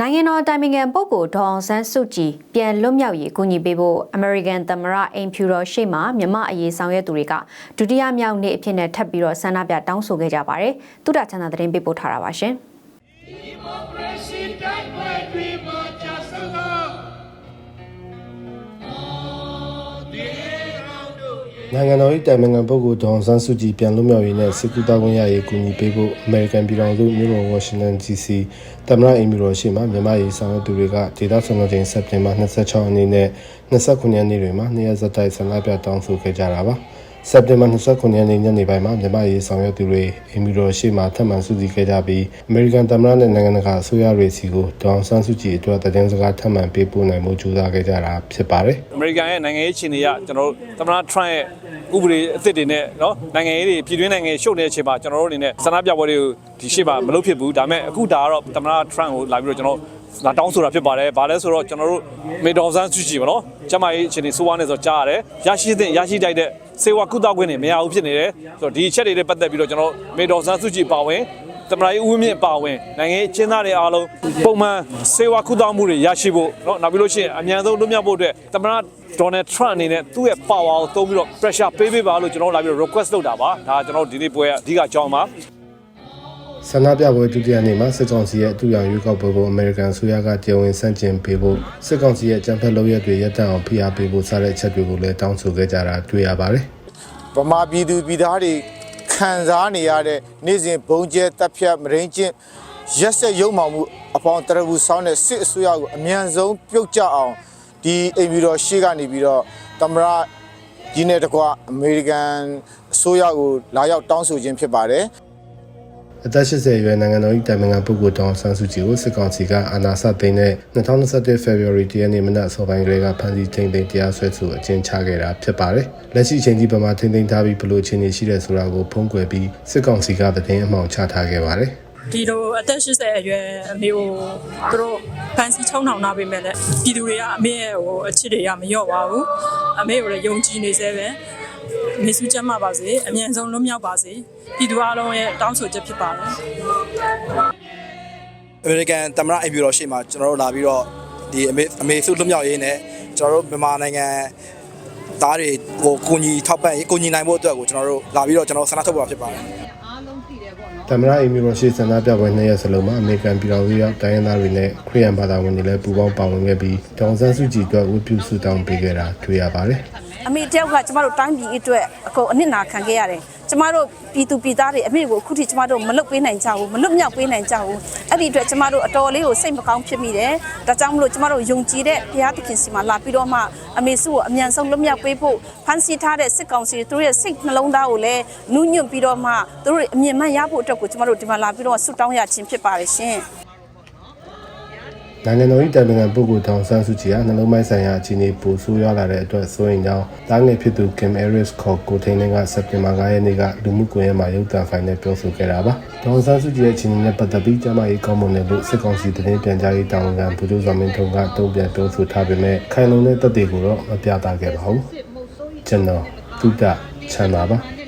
နိုင်ငံတော်တိုင်ပင်ခံပုဂ္ဂိုလ်ဒေါအောင်ဆန်းစုကြည်ပြန်လွတ်မြောက်ရေးကူညီပေးဖို့အမေရိကန်သမ္မတအိမ်ဖြူတော်ရှေ့မှမြမအရေးဆောင်ရွက်သူတွေကဒုတိယမြောက်နေ့အဖြစ်နဲ့ထပ်ပြီးတော့ဆန္ဒပြတောင်းဆိုခဲ့ကြပါတယ်။တုဒ္ဒချန္တာသတင်းပေးပို့ထားတာပါရှင်။ Democracy died by dream နိုင်ငံတော်၏တိုင်ပင်ခံပုဂ္ဂိုလ်ဒေါအောင်ဆန်းစုကြည်ပြန်လွတ်မြောက်ရေးနဲ့စစ်ကူတောင်းခွင့်ရရေးကူညီပေးဖို့အမေရိကန်ပြည်ထောင်စုမြို့တော်ဝါရှင်တန် DC သမ္မတအိမ်မြို့တော်ရှိမှမြန်မာရေးဆောင်ရွက်သူတွေကဒေသဆောင်တော်ချိန်စက်တင်ဘာ26ရက်နေ့နဲ့29ရက်နေ့တွေမှာနေ့ရက်ဆက်တိုက်ဆန္ဒပြတောင်းဆိုခဲ့ကြတာပါ စက်တင်ဘာ29ရက်နေ့ညနေပိုင်းမှာမြန်မာရေးဆောင်ရွက်သူတွေအင်မီတော်ရှေ့မှာထပ်မံစုစည်းခဲ့ကြပြီးအမေရိကန်သမ္မတနဲ့နိုင်ငံတကာအစိုးရတွေစီကိုဒေါအောင်ဆန်းစုကြည်အတွက်သတင်းစကားထပ်မံပေးပို့နိုင်မှုကြိုးစားခဲ့ကြတာဖြစ်ပါတယ်။အမေရိကန်ရဲ့နိုင်ငံရေးအခြေအနေကကျွန်တော်တို့သမ္မတထရန့်ရဲ့ဥပဒေအသစ်တွေနဲ့နော်နိုင်ငံရေးတွေပြည်တွင်းနိုင်ငံရှုပ်နေတဲ့အချိန်မှာကျွန်တော်တို့အနေနဲ့ဆန္ဒပြပွဲတွေကိုဒီရှေ့မှာမလုပ်ဖြစ်ဘူးဒါပေမဲ့အခုဒါကတော့သမ္မတထရန့်ကိုလာပြီးတော့ကျွန်တော်လာတောင်းဆိုတာဖြစ်ပါတယ်။ဘာလဲဆိုတော့ကျွန်တော်တို့မေဒေါ်ဆန်းစုကြည်ပါနော်။ကျမကြီးအခြေအနေစိုးဝါးနေဆိုကြားရတယ်။ရရှိတဲ့ရရှိတိုက်တဲ့ စေဝါကုသခွင့်တွေမရဘူးဖြစ်နေတယ်။ဆိုတော့ဒီအချက်တွေနဲ့ပတ်သက်ပြီးတော့ကျွန်တော်မေဒေါ်ဆန်းစုကြည်ပါဝင်သမ္မတကြီးဦးဝင်းမြင့်ပါဝင်နိုင်ငံရေးအကျဉ်းသားတွေအားလုံးပုံမှန်စေဝါကုသမှုတွေရရှိဖို့เนาะနောက်ပြီးလို့ရှိရင်အမြန်ဆုံးလွတ်မြောက်ဖို့အတွက်သမ္မတဒေါ်နယ်ထရန့်အနေနဲ့သူ့ရဲ့ power ကိုသုံးပြီးတော့ pressure ပေးပေးပါလို့ကျွန်တော်တို့လာပြီးတော့ request လုပ်တာပါဒါကျွန်တော်တို့ဒီနေ့ပွဲအဓိကအကြောင်းပါ ဆန္ဒပြပွဲဒုတိယနေ့မှာစစ်ကောင်စီရဲ့အတူရောင်ရွေးကောက်ပွဲကိုအမေရိကန်အစိုးရကတရားဝင်ဆန့်ကျင်ပေးဖို့စစ်ကောင်စီရဲ့ကြံဖက်လုပ်ရက်တွေရပ်တန့်အောင်ဖိအားပေးဖို့စတဲ့အချက်တွေကိုလည်းတောင်းဆိုခဲ့ကြတာတွေ့ရပါတယ်ဗမာပြည်သူပြည်သားတွေခံစားနေရတဲ့နေ့စဉ်ဘုံကျဲတပ်ဖြတ်မရင်းကျင့်ရက်ဆက်ရုံမှောင်မှုအပေါင်းတရဘူးဆောင်းတဲ့စစ်အစိုးရကိုအမြန်ဆုံးပြုတ်ကျအောင်ဒီအိမ်ပြည်တော်ရှေ့ကနေပြီးတော့သမရကြီးနဲ့တကွအမေရိကန်အစိုးရကိုလာရောက်တောင်းဆိုခြင်းဖြစ်ပါတယ် အသက်80အရွယ်နိုင်ငံတော်၏တိုင်ပင်ခံပုဂ္ဂိုလ်တောင်ဆန်းစုကြည်ကိုစစ်ကောင်စီကအာဏာစသိမ်းတဲ့2021 February 10ရက်နေ့မနက်အစောပိုင်းကလေးကဖမ်းဆီးထိန်းသိမ်းတရားစွဲဆိုအကျဉ်းချခဲ့တာဖြစ်ပါတယ်။လက်ရှိအချိန်ထိဗမာထိန်းသိမ်းထားပြီးဘလို့အခြေအနေရှိတယ်ဆိုတာကိုဖုံးကွယ်ပြီးစစ်ကောင်စီကသတင်းအမှောင်ချထားခဲ့ပါတယ်။ဒီလိုအသက်80အရွယ်အမေကိုသူတို့ဖန်စီချုံနှောင်နာပေးမဲ့လေပြည်သူတွေကအမေရဲ့ဟိုအချစ်တွေကမလျော့ပါဘူးအမေကိုလည်းယုံကြည်နေစေပဲ မေစုချမ်းပါပါစေအမြန်ဆုံးလွတ်မြောက်ပါစေပြည်သူအလုံးရဲ့တောင်းဆိုချက်ဖြစ်ပါတယ်အမေရိကန်သမ္မတအိမ်ဖြူတော်ရှေ့မှာကျွန်တော်တို့လာပြီးတော့ဒီအမေအမေစုလွတ်မြောက်ရေးနဲ့ကျွန်တော်တို့မြန်မာနိုင်ငံသားတွေကိုကိုညီထောက်ပံ့ရေးကိုညီနိုင်ဖို့အတွက်ကိုကျွန်တော်တို့လာပြီးတော့ကျွန်တော်ဆန္ဒထုတ်ပေါ်ဖြစ်ပါတယ်သမ္မတအိမ်မျိုးရှိဆန္ဒပြပွဲနှစ်ရက်စလုံးမှာအမေရိကန်ပြည်တော်စုရောက်တိုင်းရင်းသားတွေနဲ့ခရီးယန်ဘာသာဝင်တွေလည်းပူးပေါင်းပါဝင်ခဲ့ပြီးဒေါန်ဆန်းစုကြည်အတွက်ဝတ်ပြုဆုတောင်းပေးခဲ့တာတွေ့ရပါတယ် အမေတယောက်ကကျမတို့တိုင်းပြည်အတွက်အကုန်အနစ်နာခံခဲ့ရတယ်ကျမတို့ပြည်သူပြည်သားတွေအမေကိုအခုထိကျမတို့မလွတ်ပေးနိုင်ကြဘူးမလွတ်မြောက်ပေးနိုင်ကြဘူးအဲ့ဒီအတွက်ကျမတို့အတော်လေးကိုစိတ်မကောင်းဖြစ်မိတယ်ဒါကြောင့်မလို့ကျမတို့ယုံကြည်တဲ့ဘုရားသခင်စီမှာလာပြီးတော့မှအမေစုကိုအမြန်ဆုံးလွတ်မြောက်ပေးဖို့ဖန်ဆီးထားတဲ့စစ်ကောင်စီတို့ရဲ့စိတ်နှလုံးသားကိုလည်းနူးညွတ်ပြီးတော့မှတို့တွေအမြင်မှန်ရဖို့အတွက်ကိုကျမတို့ဒီမှာလာပြီးတော့ဆုတောင်းရခြင်းဖြစ်ပါတယ်ရှင်။ နိုင်ငံတော်၏တိုင်ပင်ခံပုဂ္ဂိုလ်ဒေါန်ဆန်းစုကြည်ဟာနှလုံးပိုင်းဆိုင်ရာအခြေအနေပိုဆိုးရွားလာတဲ့အတွက်စိုးရိမ်ကြောင်းတားငယ်ဖြစ်သူ Kim Harris ခေါ်ကိုထိန်လင်းကစက်တင်ဘာ9ရက်နေ့ကလူမှုကွန်ရက်မှာရုပ်သံဖိုင်နဲ့ပြောဆိုခဲ့တာပါ။ဒေါန်ဆန်းစုကြည်ရဲ့အခြေအနေနဲ့ပတ်သက်ပြီးကျမကြီးကောင်းမွန်တယ်လို့စစ်ကောင်စီသတင်းပြန်ကြားရေးတာဝန်ခံဗိုလ်ချုပ်စောမင်းထုံကတုံ့ပြန်ပြောဆိုထားပေမဲ့ခိုင်လုံတဲ့တပ်တွေကိုတော့မပြသခဲ့ပါဘူး။ကျွန်တော်သုဒ္ဓချမ်းသာပါ။